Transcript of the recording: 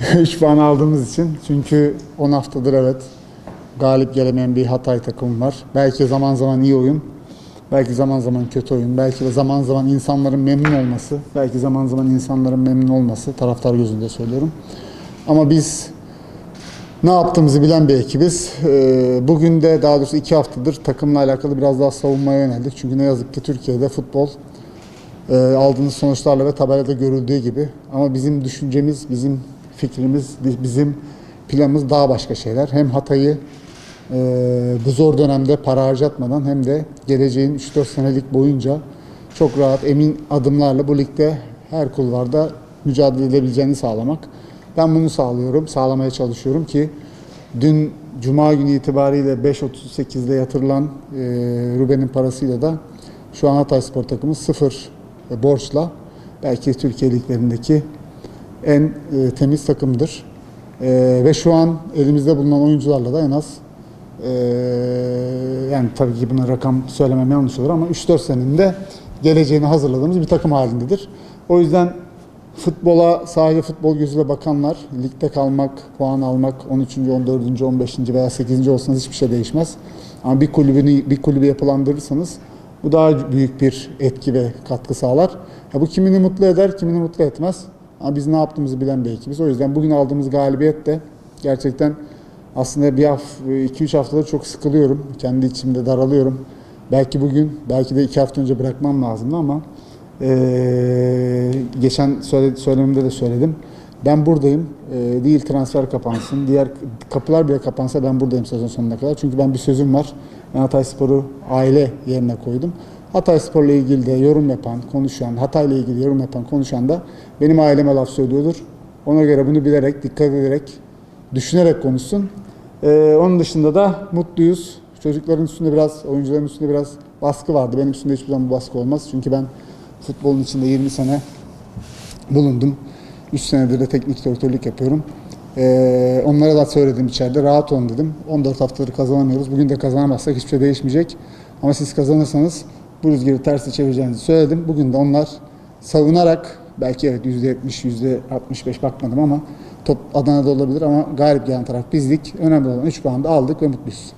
3 puan aldığımız için. Çünkü 10 haftadır evet galip gelemeyen bir Hatay takımı var. Belki zaman zaman iyi oyun, belki zaman zaman kötü oyun, belki de zaman zaman insanların memnun olması, belki zaman zaman insanların memnun olması, taraftar gözünde söylüyorum. Ama biz ne yaptığımızı bilen bir ekibiz. Ee, Bugün de daha doğrusu iki haftadır takımla alakalı biraz daha savunmaya yöneldik. Çünkü ne yazık ki Türkiye'de futbol e, aldığınız sonuçlarla ve tabelada görüldüğü gibi. Ama bizim düşüncemiz, bizim fikrimiz, bi- bizim planımız daha başka şeyler. Hem Hatay'ı e, bu zor dönemde para harcatmadan hem de geleceğin 3-4 senelik boyunca çok rahat, emin adımlarla bu ligde her kulvarda mücadele edebileceğini sağlamak. Ben bunu sağlıyorum, sağlamaya çalışıyorum ki dün Cuma günü itibariyle 5.38'de yatırılan e, Ruben'in parasıyla da şu an Hatay Spor takımı sıfır e, borçla belki Türkiye liglerindeki en e, temiz takımdır. E, ve şu an elimizde bulunan oyuncularla da en az e, yani tabii ki buna rakam söylemem yanlış olur ama 3-4 senenin de geleceğini hazırladığımız bir takım halindedir. O yüzden futbola sadece futbol gözüyle bakanlar ligde kalmak, puan almak 13. 14. 15. veya 8. olsanız hiçbir şey değişmez. Ama bir kulübünü bir kulübü yapılandırırsanız bu daha büyük bir etki ve katkı sağlar. Ha, bu kimini mutlu eder, kimini mutlu etmez. Ama biz ne yaptığımızı bilen bir ekibiz. O yüzden bugün aldığımız galibiyet de gerçekten aslında bir hafta, iki üç haftadır çok sıkılıyorum. Kendi içimde daralıyorum. Belki bugün, belki de iki hafta önce bırakmam lazımdı ama eee, geçen söyle, söylemimde de söyledim. Ben buradayım. Eee, değil transfer kapansın. Diğer kapılar bile kapansa ben buradayım sezon sonuna kadar. Çünkü ben bir sözüm var. Ben Hatay Spor'u aile yerine koydum. Hatay Spor'la ilgili de yorum yapan, konuşan, Hatay'la ilgili yorum yapan, konuşan da benim aileme laf söylüyordur. Ona göre bunu bilerek, dikkat ederek, düşünerek konuşsun. Ee, onun dışında da mutluyuz. Çocukların üstünde biraz, oyuncuların üstünde biraz baskı vardı. Benim üstümde hiçbir zaman bu baskı olmaz. Çünkü ben futbolun içinde 20 sene bulundum. 3 senedir de teknik direktörlük yapıyorum. Ee, onlara da söyledim içeride rahat olun dedim. 14 haftadır kazanamıyoruz. Bugün de kazanamazsak hiçbir şey değişmeyecek. Ama siz kazanırsanız bu rüzgarı tersi çevireceğinizi söyledim. Bugün de onlar savunarak belki evet %70, %65 bakmadım ama top Adana'da olabilir ama galip gelen taraf bizdik. Önemli olan 3 puan da aldık ve mutluyuz.